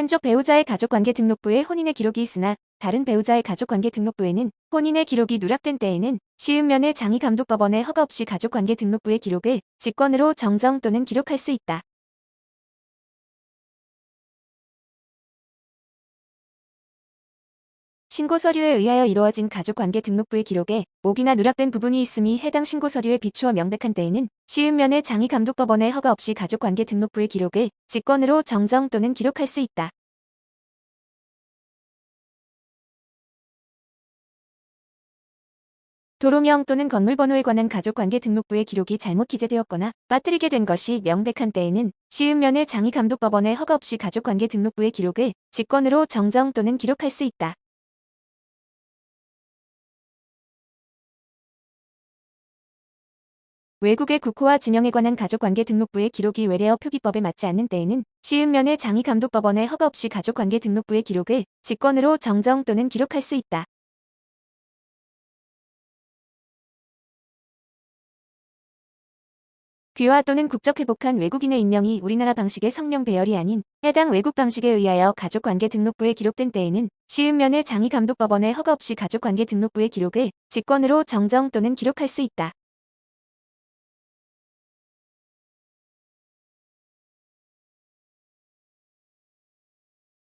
한쪽 배우자의 가족관계 등록부에 혼인의 기록이 있으나 다른 배우자의 가족관계 등록부에는 혼인의 기록이 누락된 때에는 시음면의 장의감독법원의 허가 없이 가족관계 등록부의 기록을 직권으로 정정 또는 기록할 수 있다. 신고 서류에 의하여 이루어진 가족관계 등록부의 기록에 오기나 누락된 부분이 있음이 해당 신고 서류에 비추어 명백한 때에는 시음면의 장의감독법원의 허가 없이 가족관계 등록부의 기록을 직권으로 정정 또는 기록할 수 있다. 도로명 또는 건물 번호에 관한 가족관계 등록부의 기록이 잘못 기재되었거나 빠뜨리게 된 것이 명백한 때에는 시음면의 장의감독법원의 허가 없이 가족관계 등록부의 기록을 직권으로 정정 또는 기록할 수 있다. 외국의 국호와 진영에 관한 가족관계 등록부의 기록이 외래어 표기법에 맞지 않는 때에는 시음면의 장의감독법원의 허가 없이 가족관계 등록부의 기록을 직권으로 정정 또는 기록할 수 있다. 귀화 또는 국적 회복한 외국인의 인명이 우리나라 방식의 성명 배열이 아닌 해당 외국 방식에 의하여 가족관계 등록부에 기록된 때에는 시음면의 장의감독법원의 허가 없이 가족관계 등록부의 기록을 직권으로 정정 또는 기록할 수 있다.